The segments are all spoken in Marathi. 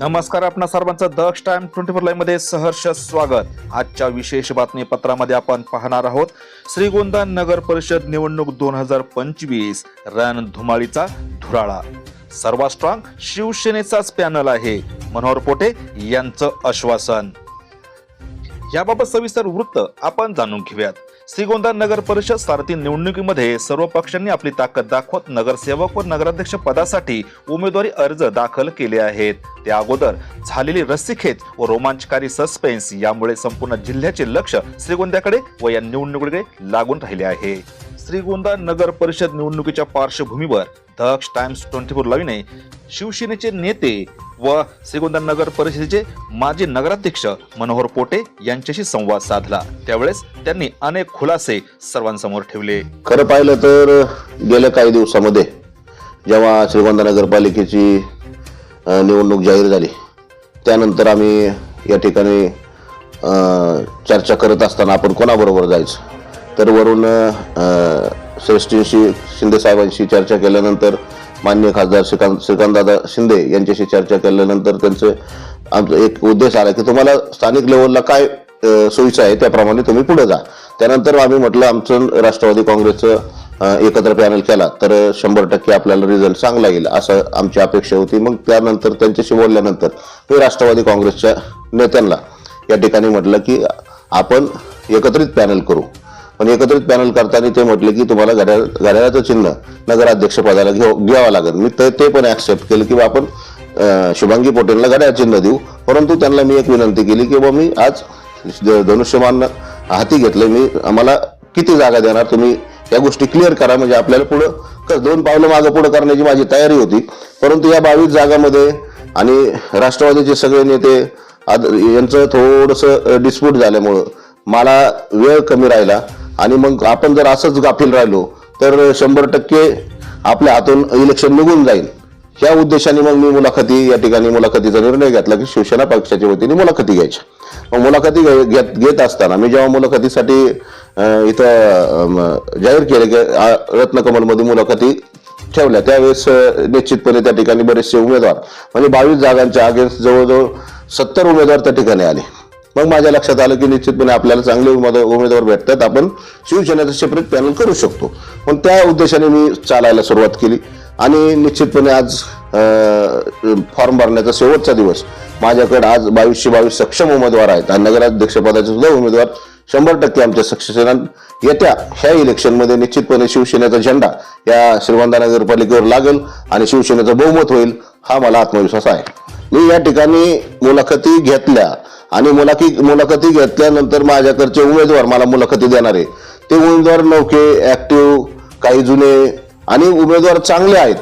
नमस्कार आपणा सर्वांचं दक्ष टाइम ट्वेंटी फोर लाईव्हमध्ये सहर्ष स्वागत. आजच्या विशेष बातमीपत्रामध्ये आपण पाहणार आहोत श्रीगोंदा नगर परिषद निवडणूक दोन हजार पंचवीस रण धुमाळीचा धुराळा. सर्वात स्ट्रॉंग शिवसेनेचाच पॅनल आहे मनोहर पोटे यांचं आश्वासन. याबाबत सविस्तर वृत्त आपण जाणून घेऊयात. श्रीगोंदा नगर परिषद सारथी निवडणुकीमध्ये सर्व पक्षांनी आपली ताकद दाखवत नगरसेवक व नगराध्यक्ष पदासाठी उमेदवारी अर्ज दाखल केले आहेत. त्या अगोदर झालेली रस्सीखेच व रोमांचकारी सस्पेन्स यामुळे संपूर्ण जिल्ह्याचे लक्ष श्रीगोंद्याकडे व या निवडणुकीकडे लागून राहिले आहे. श्रीगोंदा नगर परिषद निवडणुकीच्या पार्श्वभूमीवर दक्ष टाइम्स ट्वेंटी फोर लाईव्हने शिवसेनेचे नेते व श्रीगोंदा नगर परिषदेचे माजी नगराध्यक्ष मनोहर पोटे यांच्याशी संवाद साधला. त्यावेळेस त्यांनी अनेक खुलासे सर्वांसमोर ठेवले. खरं पाहिलं तर गेल्या काही दिवसामध्ये जेव्हा श्रीगोंदा नगरपालिकेची निवडणूक जाहीर झाली त्यानंतर आम्ही या ठिकाणी चर्चा करत असताना आपण कोणाबरोबर जायचं? तर वरून श्रेष्ठींशी शिंदे साहेबांशी चर्चा केल्यानंतर मान्य खासदार श्रीकांत श्रीकांतदादा शिंदे यांच्याशी चर्चा केल्यानंतर त्यांचं आमचा एक उद्देश आला की तुम्हाला स्थानिक लेवलला काय सोयीचं आहे त्याप्रमाणे तुम्ही पुढे जा. त्यानंतर आम्ही म्हटलं आमचं राष्ट्रवादी काँग्रेसचं एकत्र पॅनल केला तर शंभर टक्के आपल्याला रिझल्ट चांगला येईल असं आमची अपेक्षा होती. मग त्यानंतर त्यांच्याशी बोलल्यानंतर मी राष्ट्रवादी काँग्रेसच्या नेत्यांना या ठिकाणी म्हटलं की आपण एकत्रित पॅनल करू. पण एकत्रित पॅनल करताना ते म्हटले की तुम्हाला घड्याळ घड्याळाचं चिन्ह नगराध्यक्ष पदाला घेऊ घ्यावं लागेल. मी ते ते पण ऍक्सेप्ट केलं की आपण शुभांगी पोटेलला घड्याळ चिन्ह देऊ. परंतु त्यांना मी एक विनंती केली की बा मी आज धनुष्यमान हाती घेतले. मी आम्हाला किती जागा देणार तुम्ही या गोष्टी क्लिअर करा. म्हणजे आपल्याला पुढं क- दोन पावलं मागं पुढं करण्याची माझी तयारी होती. परंतु या बावीस जागामध्ये आणि राष्ट्रवादीचे सगळे नेते यांचं थोडंसं डिस्प्यूट झाल्यामुळं मला वेळ कमी राहिला. आणि मग आपण जर असंच गाफील राहिलो तर शंभर टक्के आपल्या हातून इलेक्शन निघून जाईल. या उद्देशाने मग मी मुलाखती या ठिकाणी मुलाखतीचा निर्णय घेतला की शिवसेना पक्षाच्या वतीने मुलाखती घ्यायच्या मग मुलाखती घेत घेत असताना मी जेव्हा मुलाखतीसाठी इथं जाहीर केले की रत्नकमलमध्ये मुलाखती ठेवल्या त्यावेळेस निश्चितपणे त्या ठिकाणी बरेचसे उमेदवार म्हणजे बावीस जागांच्या अगेन्स्ट जवळजवळ सत्तर उमेदवार त्या ठिकाणी आले. मग माझ्या लक्षात आलं की निश्चितपणे आपल्याला चांगले उमेदवार उमेदवार भेटतात. आपण शिवसेनेचं सेपरेट पॅनल करू शकतो. पण त्या उद्देशाने मी चालायला सुरुवात केली. आणि निश्चितपणे आज फॉर्म भरण्याचा शेवटचा दिवस. माझ्याकडे आज बावीसशे बावीस सक्षम उमेदवार आहेत. आणि नगराध्यक्षपदाचे सुद्धा उमेदवार शंभर टक्के आमच्या सक्षसेना येत्या ह्या इलेक्शनमध्ये निश्चितपणे शिवसेनेचा झेंडा या श्रीगोंदा नगरपालिकेवर लागेल आणि शिवसेनेचं बहुमत होईल हा मला आत्मविश्वास आहे. मी या ठिकाणी मुलाखती घेतल्या. आणि मुलाखी मुलाखती घेतल्यानंतर माझ्याकडचे उमेदवार मला मुलाखती देणारे ते उमेदवार नौके ऍक्टिव्ह काही जुने आणि उमेदवार चांगले आहेत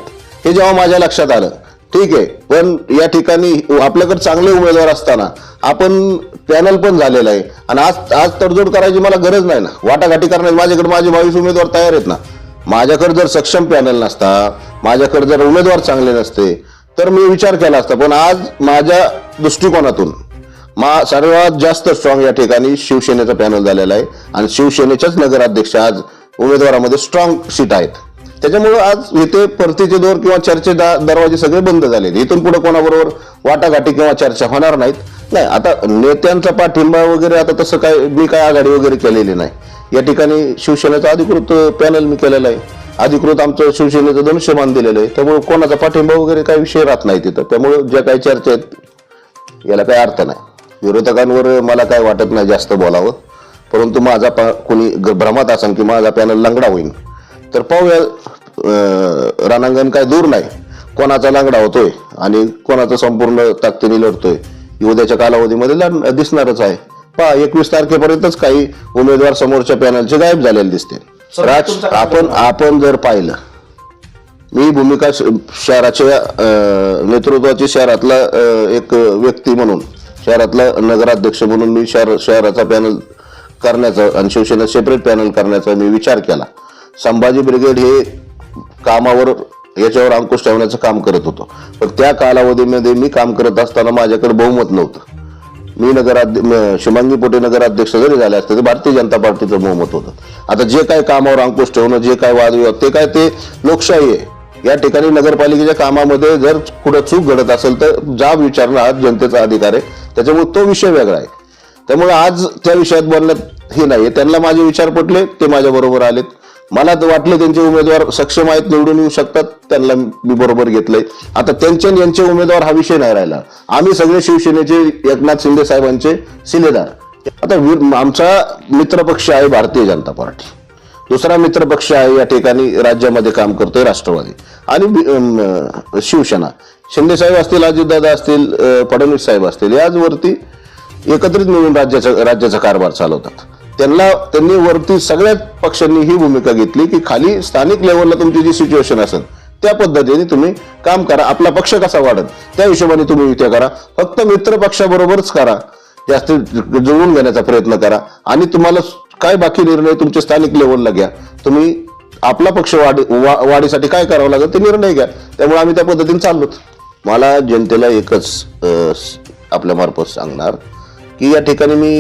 हे जेव्हा माझ्या लक्षात आलं. ठीक आहे पण या ठिकाणी आपल्याकडे चांगले उमेदवार असताना आपण पॅनल पण झालेलं आहे. आणि आज आज तडजोड करायची मला गरज नाही ना. वाटाघाटी करण्याची माझ्याकडे माझे बावीस उमेदवार तयार आहेत ना. माझ्याकडे जर सक्षम पॅनल नसता माझ्याकडे जर उमेदवार चांगले नसते तर मी विचार केला असता. पण आज माझ्या दृष्टिकोनातून मा सर्वात जास्त स्ट्रॉंग या ठिकाणी शिवसेनेचं पॅनल झालेला आहे. आणि शिवसेनेच्याच नगराध्यक्ष आज उमेदवारामध्ये स्ट्रॉंग सीट आहेत. त्याच्यामुळं आज इथे परतीचे दोर किंवा चर्चे दा- दरवाजे सगळे बंद झाले इथून पुढे कोणाबरोबर वाटाघाटी किंवा चर्चा होणार नाहीत. नाही आता नेत्यांचा पाठिंबा वगैरे आता तसं काय मी काय आघाडी वगैरे केलेली नाही. या ठिकाणी शिवसेनेचा अधिकृत पॅनल मी केलेला आहे. अधिकृत आमचं शिवसेनेचं धनुष्यमान दिलेलं आहे. त्यामुळे कोणाचा पाठिंबा वगैरे काही विषय राहत नाही तिथं. त्यामुळे ज्या काही चर्चा आहेत याला काही अर्थ नाही. विरोधकांवर मला काय वाटत नाही जास्त बोलावं. परंतु माझा पा कोणी भ्रमात असेल की माझा पॅनल लंगडा होईल तर पाहूया रणांगण काय दूर नाही. कोणाचा लांगडा होतोय आणि कोणाचा संपूर्ण ताकदीने लढतोय. उद्याच्या कालावधीमध्ये लढ- दिसणारच आहे. पहा एकवीस तारखेपर्यंतच काही उमेदवार समोरच्या पॅनलचे गायब झालेले दिसते राज आपण आपण जर पाहिलं मी भूमिका शहराच्या नेतृत्वाची शहरातला एक व्यक्ती म्हणून शहरातला नगराध्यक्ष म्हणून मी शहर शहराचा पॅनल करण्याचा आणि शिवसेना सेपरेट पॅनल करण्याचा मी विचार केला. संभाजी ब्रिगेड हे कामावर याच्यावर अंकुश ठेवण्याचं काम करत होतो. पण त्या कालावधीमध्ये मी काम करत असताना माझ्याकडे बहुमत नव्हतं. मी नगराध्य शुभांगी पोटे नगराध्यक्ष जरी झाले असते तर भारतीय जनता पार्टीचं बहुमत होतं. आता जे काय कामावर अंकुश ठेवणं जे काय वादविवाद ते काय ते लोकशाही आहे. या ठिकाणी नगरपालिकेच्या कामामध्ये जर कुठं चूक घडत असेल तर जाब विचारणं हा जनतेचा अधिकार आहे. त्याच्यामुळे तो विषय वेगळा आहे. त्यामुळे आज त्या विषयात बोलण्यात हे नाही त्यांना माझे विचार पटले ते माझ्या बरोबर आलेत. मला तर वाटलं त्यांचे उमेदवार सक्षम आहेत निवडून येऊ शकतात. त्यांना मी बरोबर घेतलंय. आता त्यांचे आणि यांचे उमेदवार हा विषय नाही राहिला. आम्ही सगळे शिवसेनेचे एकनाथ शिंदे साहेबांचे सिलेदार. आता आमचा मित्रपक्ष आहे भारतीय जनता पार्टी. दुसरा मित्रपक्ष आहे या ठिकाणी राज्यामध्ये काम करतोय राष्ट्रवादी. आणि शिवसेना. शिंदे साहेब असतील अजितदादा असतील फडणवीस साहेब असतील याचवरती एकत्रित मिळून राज्याचा राज्याचा कारभार चालवतात. त्यांना त्यांनी वरती सगळ्या पक्षांनी ही भूमिका घेतली की खाली स्थानिक लेवलला तुमची जी सिच्युएशन असेल त्या पद्धतीने तुम्ही काम करा. आपला पक्ष कसा वाढत त्या हिशोबाने तुम्ही युत्या करा. फक्त मित्र पक्षाबरोबरच करा. जास्त जुळवून घेण्याचा प्रयत्न करा. आणि तुम्हाला काय बाकी निर्णय तुमच्या स्थानिक लेवलला घ्या. तुम्ही आपला पक्ष वाढी वा- वाढीसाठी काय करावं लागेल ते निर्णय घ्या. त्यामुळे आम्ही त्या पद्धतीने चाललो मला जनतेला एकच आपल्यामार्फत सांगणार की या ठिकाणी मी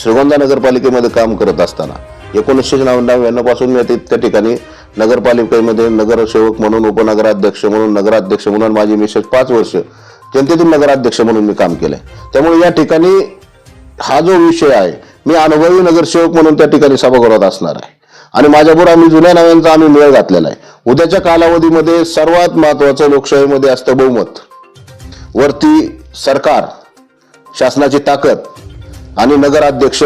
श्रीगोंदा नगरपालिकेमध्ये काम करत असताना एकोणीसशे नव्याण्णवपासून मी त्या ठिकाणी नगरपालिकेमध्ये नगरसेवक म्हणून उपनगराध्यक्ष म्हणून नगराध्यक्ष म्हणून माझी मिसेस पाच वर्ष जनतेतून नगराध्यक्ष म्हणून मी काम केलंय. त्यामुळे या ठिकाणी हा जो विषय आहे मी अनुभवी नगरसेवक म्हणून त्या ठिकाणी सभागृहात असणार आहे. आणि माझ्याबरोबर आम्ही जुन्या नव्यांचा आम्ही मेळ घातलेला आहे. उद्याच्या कालावधीमध्ये सर्वात महत्वाचं लोकशाहीमध्ये असतं बहुमत. वरती सरकार शासनाची ताकद आणि नगराध्यक्ष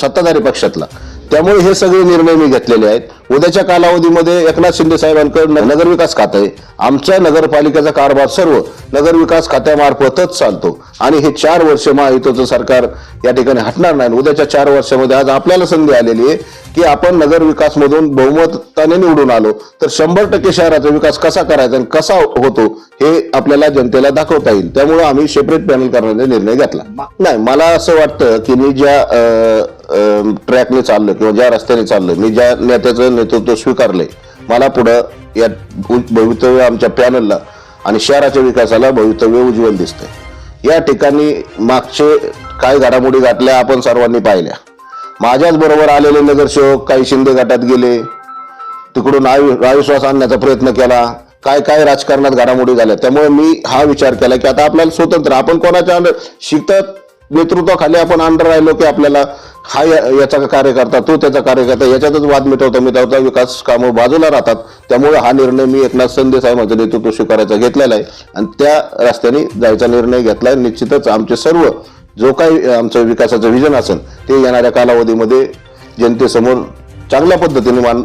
सत्ताधारी पक्षातला. त्यामुळे हे सगळे निर्णय मी घेतलेले आहेत. उद्याच्या कालावधीमध्ये एकनाथ शिंदे साहेबांकडे नगरविकास खातं. आहे आमच्या नगरपालिकेचा कारभार सर्व नगरविकास खात्यामार्फतच चालतो. आणि हे चार वर्ष महायुतीचं सरकार या ठिकाणी हटणार नाही. उद्याच्या चार वर्षामध्ये आज आपल्याला संधी आलेली आहे की आपण नगरविकास मधून बहुमताने निवडून आलो तर शंभर टक्के शहराचा विकास कसा करायचा आणि कसा होतो हे आपल्याला जनतेला दाखवता येईल. त्यामुळे आम्ही सेपरेट पॅनल करण्याचा निर्णय घेतला. नाही मला असं वाटतं की मी ज्या ट्रॅकने चाललो किंवा ज्या रस्त्याने चाललोय. मी ज्या नेत्याचं नेतृत्व स्वीकारलंय मला पुढं या भवितव्य आमच्या पॅनलला आणि शहराच्या विकासाला भवितव्य उज्ज्वल दिसतंय. या ठिकाणी मागचे काय घडामोडी घातल्या आपण सर्वांनी पाहिल्या. माझ्याच बरोबर आलेले नगरसेवक काही शिंदे गटात गेले. तिकडून आयु आयुश्वास आणण्याचा प्रयत्न केला. काय काय राजकारणात घडामोडी झाल्या. त्यामुळे मी हा विचार केला की आता आपल्याला स्वतंत्र आपण कोणाच्या शिकतात? नेतृत्वाखाली आपण अंडर राहिलो की आपल्याला हा या- याचा कार्यकर्ता तो त्याचा कार्यकर्ता याच्यातच वाद मिटवता मिटवता विकास कामं बाजूला राहतात. त्यामुळे हा निर्णय मी एकनाथ संदे साहेबांचं नेतृत्व स्वीकारायचा घेतलेला आहे. आणि त्या रस्त्याने जायचा निर्णय घेतलाय. निश्चितच आमचे सर्व जो काही आमचं विकासाचं विजन असेल ते येणाऱ्या कालावधीमध्ये जनतेसमोर चांगल्या पद्धतीने मान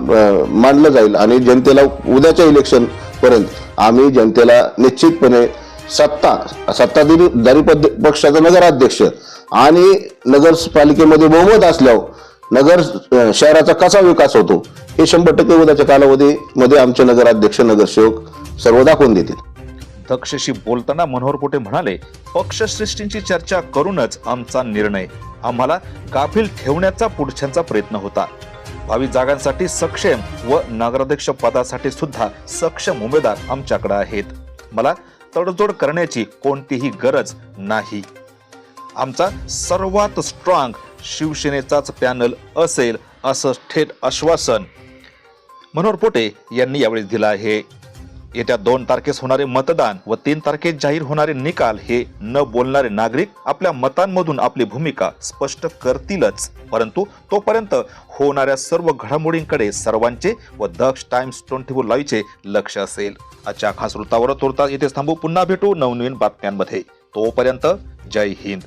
मांडलं जाईल. आणि जनतेला उद्याच्या इलेक्शन पर्यंत आम्ही जनतेला निश्चितपणे सत्ता सत्ताधारी दारी पद- पक्षाचा नगराध्यक्ष आणि नगरपालिकेमध्ये बहुमत असल्यावर नगर शहराचा कसा विकास होतो हे शंभर टक्के उद्याच्या कालावधीमध्ये आमचे नगराध्यक्ष नगरसेवक सर्व दाखवून देतील. दक्षशी बोलताना मनोहर पोटे म्हणाले पक्षश्रेष्ठींची चर्चा करूनच आमचा निर्णय आम्हाला गाफील ठेवण्याचा पुढच्यांचा प्रयत्न होता. भावी जागांसाठी सक्षम व नगराध्यक्ष पदासाठी सुद्धा सक्षम उमेदवार आमच्याकडे आहेत. मला तडजोड करण्याची कोणतीही गरज नाही. आमचा सर्वात स्ट्रॉंग शिवसेनेचाच पॅनल असेल असं थेट आश्वासन मनोहर पोटे यांनी यावेळी दिलं आहे. येत्या दोन तारखेस होणारे मतदान व तीन तारखेस जाहीर होणारे निकाल हे न बोलणारे नागरिक आपल्या मतांमधून आपली भूमिका स्पष्ट करतीलच. परंतु तोपर्यंत होणाऱ्या सर्व घडामोडींकडे सर्वांचे व दक्ष टाइम्स ट्वेंटी फोर लाईव्हचे लक्ष असेल. आजच्या खास वृत्तावर तुरता येथे थांबू. पुन्हा भेटू नवनवीन बातम्यांमध्ये. तोपर्यंत Jai Hind.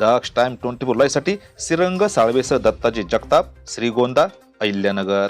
Daksh time twenty four लाईव्हसाठी Shrirang साळवेसह दत्ताजी जगताप श्रीगोंदा अहिल्यानगर.